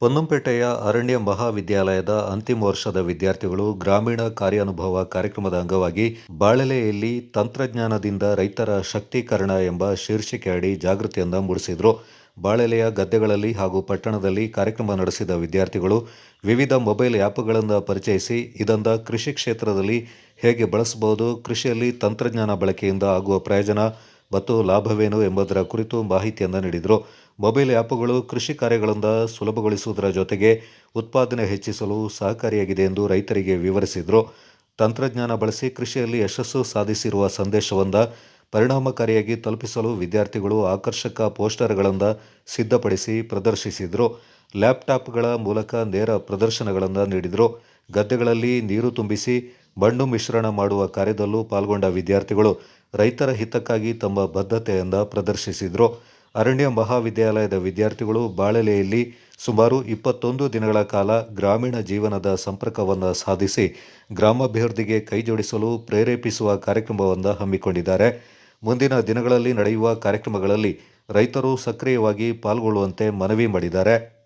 ಪೊನ್ನಂಪೇಟೆಯ ಅರಣ್ಯ ಮಹಾವಿದ್ಯಾಲಯದ ಅಂತಿಮ ವರ್ಷದ ವಿದ್ಯಾರ್ಥಿಗಳು ಗ್ರಾಮೀಣ ಕಾರ್ಯಾನುಭವ ಕಾರ್ಯಕ್ರಮದ ಅಂಗವಾಗಿ ಬಾಳೆಲೆಯಲ್ಲಿ ತಂತ್ರಜ್ಞಾನದಿಂದ ರೈತರ ಶಕ್ತೀಕರಣ ಎಂಬ ಶೀರ್ಷಿಕೆ ಅಡಿ ಜಾಗೃತಿಯನ್ನು ಮೂಡಿಸಿದರು. ಬಾಳೆಲೆಯ ಗದ್ದೆಗಳಲ್ಲಿ ಹಾಗೂ ಪಟ್ಟಣದಲ್ಲಿ ಕಾರ್ಯಕ್ರಮ ನಡೆಸಿದ ವಿದ್ಯಾರ್ಥಿಗಳು ವಿವಿಧ ಮೊಬೈಲ್ ಆ್ಯಪ್ಗಳನ್ನು ಪರಿಚಯಿಸಿ ಇದರಿಂದ ಕೃಷಿ ಕ್ಷೇತ್ರದಲ್ಲಿ ಹೇಗೆ ಬಳಸಬಹುದು, ಕೃಷಿಯಲ್ಲಿ ತಂತ್ರಜ್ಞಾನ ಬಳಕೆಯಿಂದ ಆಗುವ ಪ್ರಯೋಜನ ಮತ್ತು ಲಾಭವೇನು ಎಂಬುದರ ಕುರಿತು ಮಾಹಿತಿಯನ್ನು ನೀಡಿದರು. ಮೊಬೈಲ್ ಆ್ಯಪ್ಗಳು ಕೃಷಿ ಕಾರ್ಯಗಳಿಂದ ಸುಲಭಗೊಳಿಸುವುದರ ಜೊತೆಗೆ ಉತ್ಪಾದನೆ ಹೆಚ್ಚಿಸಲು ಸಹಕಾರಿಯಾಗಿದೆ ಎಂದು ರೈತರಿಗೆ ವಿವರಿಸಿದರು. ತಂತ್ರಜ್ಞಾನ ಬಳಸಿ ಕೃಷಿಯಲ್ಲಿ ಯಶಸ್ಸು ಸಾಧಿಸಿರುವ ಸಂದೇಶವನ್ನು ಪರಿಣಾಮಕಾರಿಯಾಗಿ ತಲುಪಿಸಲು ವಿದ್ಯಾರ್ಥಿಗಳು ಆಕರ್ಷಕ ಪೋಸ್ಟರ್ಗಳನ್ನು ಸಿದ್ಧಪಡಿಸಿ ಪ್ರದರ್ಶಿಸಿದರು. ಲ್ಯಾಪ್ಟಾಪ್ಗಳ ಮೂಲಕ ನೇರ ಪ್ರದರ್ಶನಗಳನ್ನು ನೀಡಿದರು. ಗದ್ದೆಗಳಲ್ಲಿ ನೀರು ತುಂಬಿಸಿ ಮಣ್ಣು ಮಿಶ್ರಣ ಮಾಡುವ ಕಾರ್ಯದಲ್ಲೂ ಪಾಲ್ಗೊಂಡ ವಿದ್ಯಾರ್ಥಿಗಳು ರೈತರ ಹಿತಕ್ಕಾಗಿ ತಮ್ಮ ಬದ್ಧತೆಯಿಂದ ಪ್ರದರ್ಶಿಸಿದರು. ಅರಣ್ಯ ಮಹಾವಿದ್ಯಾಲಯದ ವಿದ್ಯಾರ್ಥಿಗಳು ಬಾಳೆಲೆಯಲ್ಲಿ ಸುಮಾರು ಇಪ್ಪತ್ತೊಂದು ದಿನಗಳ ಕಾಲ ಗ್ರಾಮೀಣ ಜೀವನದ ಸಂಪರ್ಕವನ್ನು ಸಾಧಿಸಿ ಗ್ರಾಮಾಭಿವೃದ್ಧಿಗೆ ಕೈಜೋಡಿಸಲು ಪ್ರೇರೇಪಿಸುವ ಕಾರ್ಯಕ್ರಮವನ್ನು ಹಮ್ಮಿಕೊಂಡಿದ್ದಾರೆ. ಮುಂದಿನ ದಿನಗಳಲ್ಲಿ ನಡೆಯುವ ಕಾರ್ಯಕ್ರಮಗಳಲ್ಲಿ ರೈತರು ಸಕ್ರಿಯವಾಗಿ ಪಾಲ್ಗೊಳ್ಳುವಂತೆ ಮನವಿ ಮಾಡಿದ್ದಾರೆ.